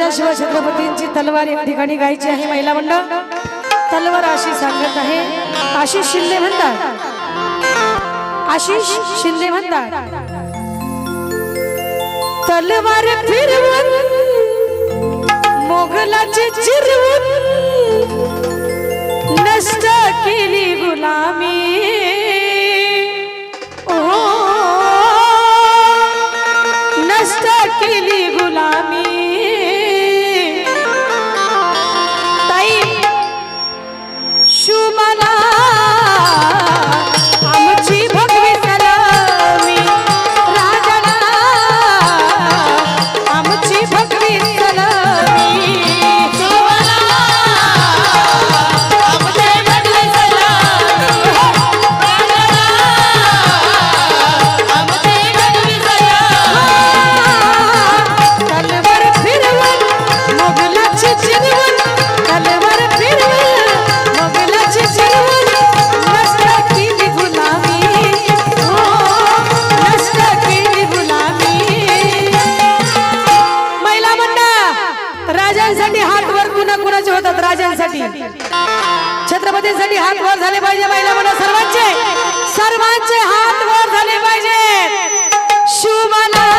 छत्रपतींची तलवार या ठिकाणी गायची आहे महिला मंडळ. तलवार अशी सांगत आहे. आशिष शिंदे म्हणतात. आशिष शिंदे म्हणतात. तलवार फिरवून मोगलाचे चिरवून नष्ट केली गुलामी. राजांसाठी हात वर पुन्हा कुणाचे होतात? राजांसाठी. छत्रपतींसाठी हात वर झाले पाहिजे महिला म्हणा सर्वांचे. सर्वांचे हात वर झाले पाहिजे. शुभला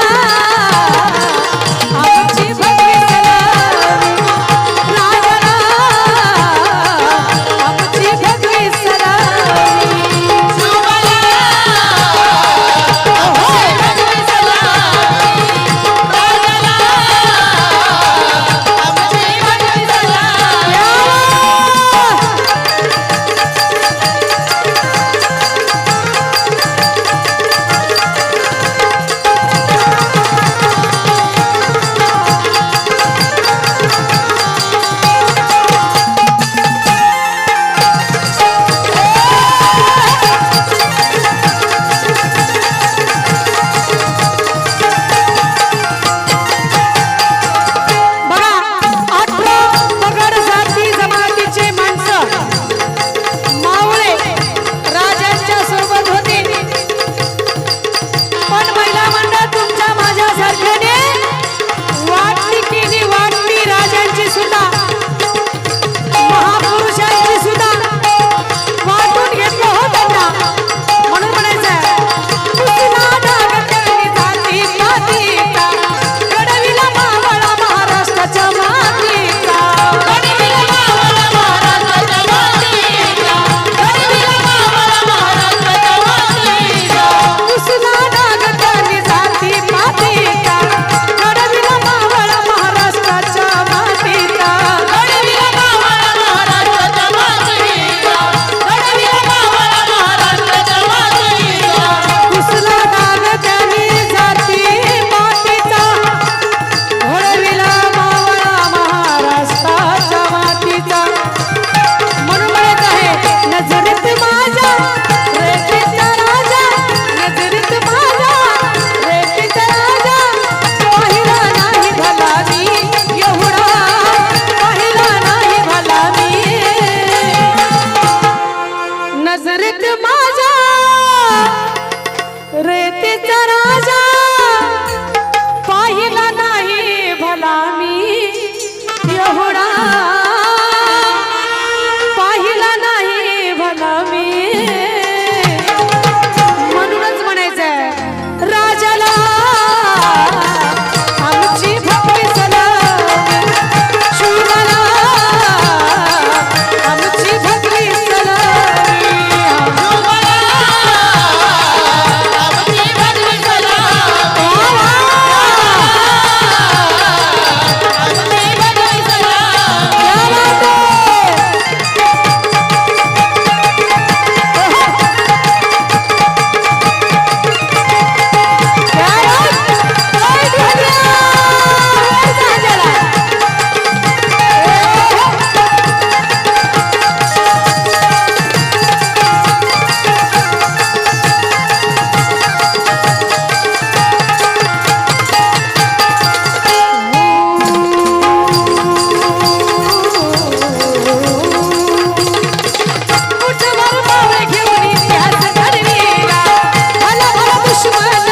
Christmas.